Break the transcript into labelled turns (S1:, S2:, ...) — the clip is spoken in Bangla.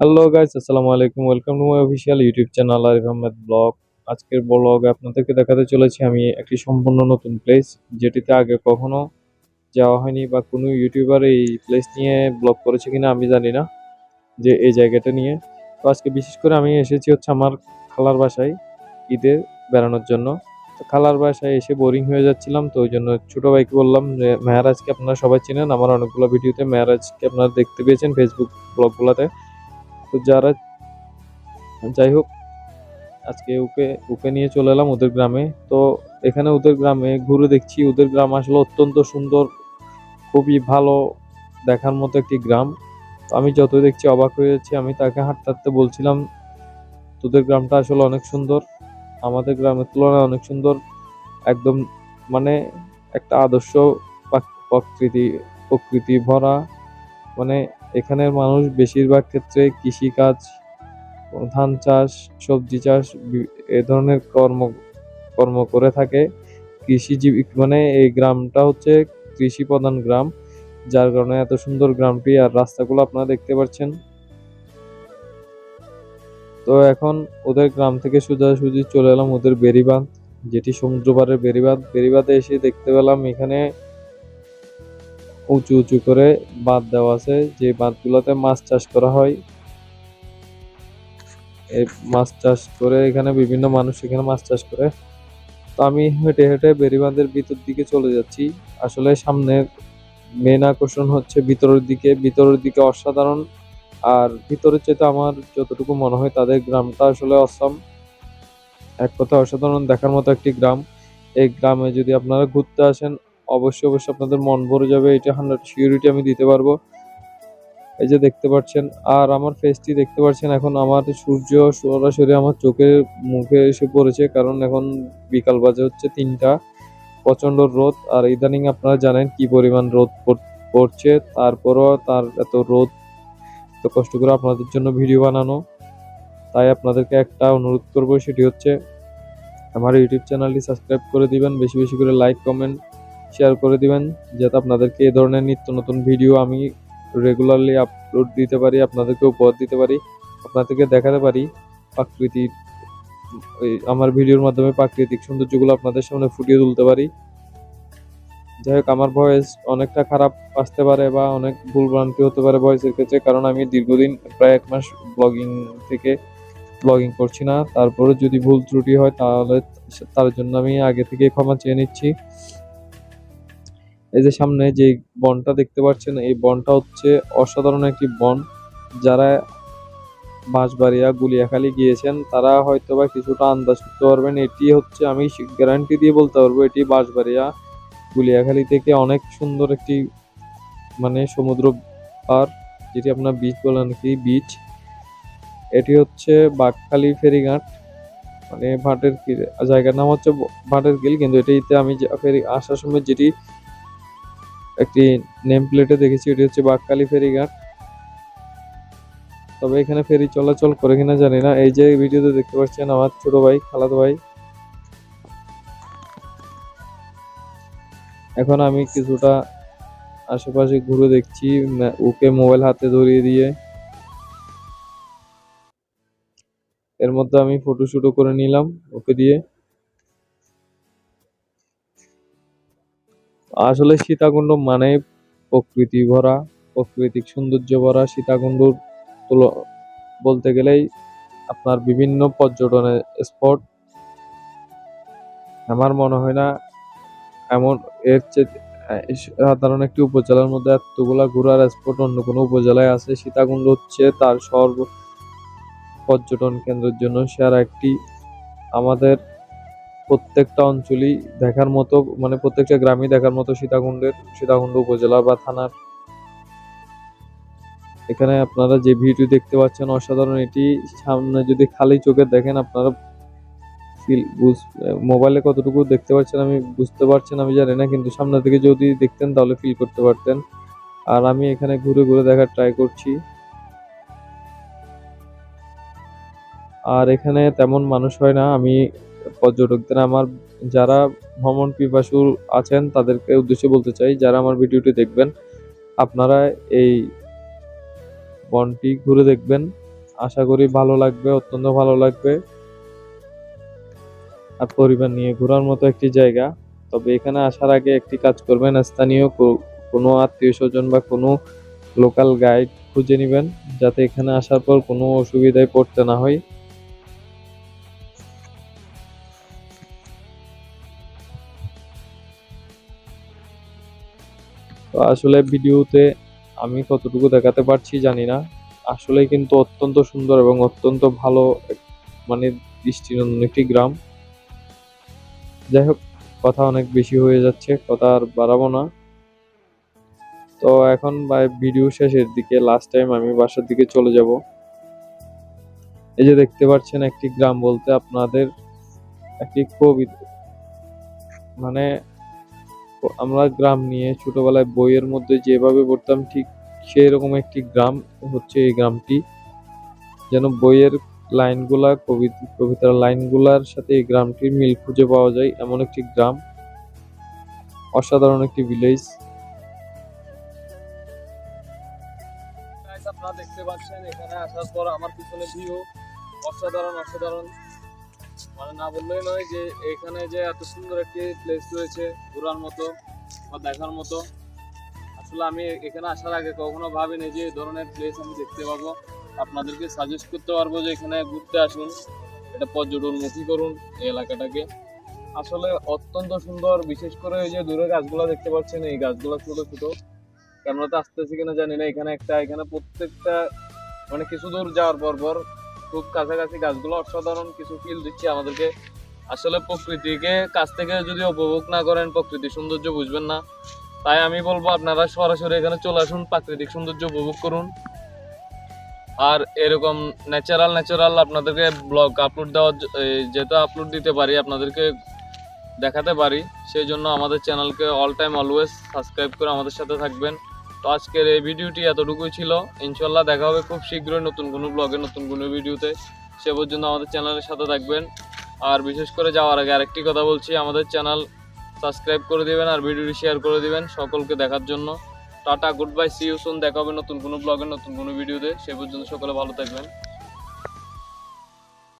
S1: হ্যালো গাইস আসসালামু আলাইকুম। Welcome to my official YouTube channel Arif Ahmed vlog আজকের ব্লগে আপনাদেরকে দেখাতে চলেছি আমি একটি সম্পূর্ণ নতুন প্লেস যেটিতে আগে কখনো যাওয়া হয়নি বা কোনো ইউটিউবার এই প্লেস নিয়ে ব্লগ করেছে কিনা আমি জানি না, যে এই জায়গাটা নিয়ে। তো আজকে বিশেষ করে আমি এসেছি হচ্ছে আমার খালার বাসায় ঈদে বেড়ানোর জন্য। তো খালার বাসায় এসে বোরিং হয়ে যাচ্ছিলাম, তো ওই জন্য ছোটো ভাইকে বললাম যে, মেহারাজকে আপনারা সবাই চেনেন, আমার অনেকগুলো ভিডিওতে মেহারাজকে আপনারা দেখতে পেয়েছেন ফেসবুক ব্লগগুলোতে তো যারা, যাই হোক, আজকে ওকে ওকে নিয়ে চলে এলাম ওদের গ্রামে। তো এখানে ওদের গ্রামে ঘুরে দেখছি, ওদের গ্রাম আসলে অত্যন্ত সুন্দর, খুবই ভালো দেখার মতো একটি গ্রাম। তো আমি যত দেখছি অবাক হয়েছি আমি তাকে হাঁটতে হাঁটতে বলছিলাম, তোদের গ্রামটা আসলে অনেক সুন্দর, আমাদের গ্রামের তুলনায় অনেক সুন্দর, একদম মানে একটা আদর্শ প্রাক- প্রকৃতি প্রকৃতি ভরা মানে এখানের মানুষ বেশিরভাগ ক্ষেত্রে কৃষিকাজ, ধান চাষ, সবজি চাষ এ ধরনের কর্ম কর্ম করে থাকে। কৃষিজীবী মানে এই গ্রামটা হচ্ছে কৃষি প্রধান গ্রাম, যার কারণে এত সুন্দর গ্রামটি আর রাস্তাগুলো আপনারা দেখতে পাচ্ছেন। তো এখন ওদের গ্রাম থেকে সোজাসুজি চলে এলাম ওদের বেরিবাঁধ যেটি সমুদ্র পাড়ের বেরিবাঁধ বেরিবাঁধে এসে দেখতে পেলাম এখানে উঁচু উঁচু করে বাঁধ দেওয়া আছে, যে বাঁধগুলোতে মাছ চাষ করা হয়। এই মাছ চাষ করে এখানে বিভিন্ন মানুষ এখানে মাছ চাষ করে। তো আমি হেঁটে হেঁটে বেরিবাঁধের ভিতর দিকে চলে যাচ্ছি। আসলে সামনে মেন আকর্ষণ হচ্ছে ভিতরের দিকে। ভিতরের দিকে অসাধারণ। আর ভিতরের চেয়ে আমার যতটুকু মনে হয় তাদের গ্রামটা আসলে অসম। এক কথা অসাধারণ দেখার মতো একটি গ্রাম। এই গ্রামে যদি আপনারা ঘুরতে আসেন অবশ্যই অবশ্যই আপনাদের মন ভরে যাবে, এটা হান্ড্রেড সিকিউরিটি আমি দিতে পারব। এই যে দেখতে পাচ্ছেন, আর আমার ফেসটি দেখতে পাচ্ছেন, এখন আমার সূর্য সরাসরি আমার চোখের মুখে এসে পড়েছে, কারণ এখন বিকাল বাজে হচ্ছে তিনটা প্রচণ্ড রোদ, আর ইদানিং আপনারা জানেন কি পরিমাণ রোদ পড়- পড়ছে, তারপরও তার এত রোদ, এত কষ্ট করে আপনাদের জন্য ভিডিও বানানো। তাই আপনাদেরকে একটা অনুরোধ করব, সেটি হচ্ছে, আমার ইউটিউব চ্যানেলটি সাবস্ক্রাইব করে দিবেন, বেশি বেশি করে লাইক কমেন্ট শেয়ার করে দিবেন, যাতে আপনাদেরকে এই ধরনের নিত্য নতুন ভিডিও আমি রেগুলারলি আপলোড দিতে পারি, আপনাদেরকে উপহার দিতে পারি, আপনাদেরকে দেখাতে পারি। প্রাকৃতিক আমার ভিডিওর মাধ্যমে প্রাকৃতিক সৌন্দর্যগুলো আপনাদের সামনে ফুটিয়ে তুলতে পারি। যাই হোক, আমার ভয়েস অনেকটা খারাপ আসতে পারে বা অনেক ভুল ভ্রান্তি হতে পারে ভয়েসের ক্ষেত্রে, কারণ আমি দীর্ঘদিন প্রায় এক মাস ব্লগিং থেকে ব্লগিং করছি না। তারপরে যদি ভুল ত্রুটি হয়, তাহলে তার জন্য আমি আগে থেকে ক্ষমা চেয়ে নিচ্ছি। এই যে সামনে যে বনটা দেখতে পাচ্ছেন, এই বনটা হচ্ছে অসাধারণ একটি বন। যারা বাঁশবাড়িয়া, গুলিয়াখালী গিয়েছেন, তারা হয়তো বা কিছুটা আন্দাজ করতে পারবেন। এটি হচ্ছে, আমি গ্যারান্টি দিয়ে বলতে পারব, এটি বাঁশবাড়িয়া, গুলিয়াখালী থেকে অনেক সুন্দর একটি মানে সমুদ্র পার, যেটি আপনার বিচ বলেন কি বিচ এটি হচ্ছে বাঘখালী ফেরিঘাট মানে ভাটের জায়গার নাম হচ্ছে ভাটের কিল, কিন্তু এটিতে আমি ফেরি, আসার সময় যেটি একটি নেম প্লেটে দেখেছি, এটি হচ্ছে বাঘখালী ফেরিঘাট তবে এখানে ফেরি চলাচল করে কিনা জানি না। এই যে ভিডিওতে দেখতে পাচ্ছেন আমার ছোট ভাই, খালাতো ভাই। এখন আমি কিছুটা আশেপাশে ঘুরে দেখছি ওকে মোবাইল হাতে ধরিয়ে দিয়ে। এর মধ্যে আমি ফটো শুটও করে নিলাম ওকে দিয়ে। আসলে সীতাকুণ্ড মানে প্রকৃতি ভরা প্রাকৃতিক সৌন্দর্য ভরা সীতাকুণ্ডর বলতে গেলেই আপনার বিভিন্ন পর্যটনের স্পট আমার মনে হয় না এমন, এর চেয়ে সাধারণ একটি উপজেলার মধ্যে এতগুলা ঘোরার স্পট অন্য কোনো উপজেলায় আছে। সীতাকুণ্ড হচ্ছে তার সর্ব পর্যটন কেন্দ্রের জন্য সেরা একটি, আমাদের প্রত্যেকটা অঞ্চলই দেখার মতো মানে প্রত্যেকটা গ্রামই দেখার মতো সীতাকুণ্ডের, সীতাকুণ্ড উপজেলা বা থানার। এখানে আপনারা যে ভিডিও দেখতে পাচ্ছেন অসাধারণ, এটি সামনে যদি খালি চোখে দেখেন আপনারা মোবাইলে কতটুকু দেখতে পাচ্ছেন আমি বুঝতে পারছেন আমি জানি না, কিন্তু সামনে থেকে যদি দেখতেন তাহলে ফিল করতে পারতেন। আর আমি এখানে ঘুরে ঘুরে দেখার ট্রাই করছি। আর এখানে তেমন মানুষ হয় না, আমি পর্যটকদের আমার যারা ভ্রমণ পিপাসু আছেন, তাদেরকে উদ্দেশ্যে বলতে চাই, যারা আমার ভিডিওটি দেখবেন, আপনারা এই বনটি ঘুরে দেখবেন। আশা করি ভালো লাগবে, অত্যন্ত ভালো লাগবে। আর পরিবার নিয়ে ঘোরার মতো একটি জায়গা। তবে এখানে আসার আগে একটি কাজ করবেন, স্থানীয় কোনো আত্মীয় স্বজন বা কোনো লোকাল গাইড খুঁজে নেবেন, যাতে এখানে আসার পর কোনো অসুবিধায় পড়তে না হয়। তো আসলে ভিডিওতে আমি কতটুকু দেখাতে পারছি জানি না। আসলে কিন্তু অত্যন্ত সুন্দর এবং অত্যন্ত ভালো মানে দৃষ্টিনন্দন একটি গ্রাম। যাই হোক কথা অনেক বেশি হয়ে যাচ্ছে, কথা আর বাড়াবো না। তো এখন ভিডিও শেষের দিকে লাস্ট টাইম আমি বাসার দিকে চলে যাব। এই যে দেখতে পাচ্ছেন একটি গ্রাম বলতে আপনাদের একটি কবিতা মানে আমরা গ্রাম নিয়ে ছোটবেলায় বইয়ের মধ্যে যেভাবে পড়তাম, ঠিক সেই রকম একটি গ্রাম হচ্ছে এই গ্রামটি। যেন বইয়ের লাইনগুলা, কবিতা, কবিতার লাইনগুলার সাথে এই গ্রামটির মিল খুঁজে পাওয়া যায়, এমন একটি গ্রাম, অসাধারণ একটি ভিলেজ
S2: আপনারা দেখতে পাচ্ছেন, এখানে আসার পর আমার পিছনে ভিউ অসাধারণ অসাধারণ। মানে না বললেই নয় যে এখানে যে এত সুন্দর একটি প্লেস রয়েছে ঘোরার মতো বা দেখার মতো, আসলে আমি এখানে আসার আগে কখনো ভাবিনি যে এই ধরনের প্লেস আমি দেখতে পাবো। আপনাদেরকে সাজেস্ট করতে পারব যে এখানে ঘুরতে আসুন, এটা পর্যটনমুখী করুন এই এলাকাটাকে। আসলে অত্যন্ত সুন্দর, বিশেষ করে এই যে দূরে গাছগুলো দেখতে পাচ্ছেন, এই গাছগুলো ছোট ছোট। ক্যামেরাতে আসতেছে কিনা জানি না, এখানে একটা, এখানে প্রত্যেকটা মানে কিছু দূর যাওয়ার পর পর খুব কাছাকাছি গাছগুলো অসাধারণ কিছু ফিল দিচ্ছে আমাদেরকে। আসলে প্রকৃতিকে কাছ থেকে যদি উপভোগ না করেন, প্রকৃতির সৌন্দর্য বুঝবেন না। তাই আমি বলব, আপনারা সরাসরি এখানে চলে আসুন, প্রাকৃতিক সৌন্দর্য উপভোগ করুন। আর এরকম ন্যাচারাল ন্যাচারাল আপনাদেরকে ব্লগ আপলোড দেওয়ার যেটা আপলোড দিতে পারি, আপনাদেরকে দেখাতে পারি, সেই জন্য আমাদের চ্যানেলকে অল টাইম অলওয়েজ সাবস্ক্রাইব করে আমাদের সাথে থাকবেন। তো আজকের এই ভিডিওটি এতটুকুই ছিল। ইনশাল্লাহ দেখা হবে খুব শীঘ্রই নতুন কোনো ব্লগে নতুন কোনো ভিডিওতে। সে পর্যন্ত আমাদের চ্যানেলের সাথে থাকবেন। আর বিশেষ করে যাওয়ার আগে আরেকটি কথা বলছি, আমাদের চ্যানেল সাবস্ক্রাইব করে দেবেন আর ভিডিওটি শেয়ার করে দেবেন সকলকে দেখার জন্য। টাটা, গুড বাই সি দেখা হবে নতুন কোনো ব্লগে নতুন কোনো ভিডিওতে। সে পর্যন্ত সকলে ভালো থাকবেন।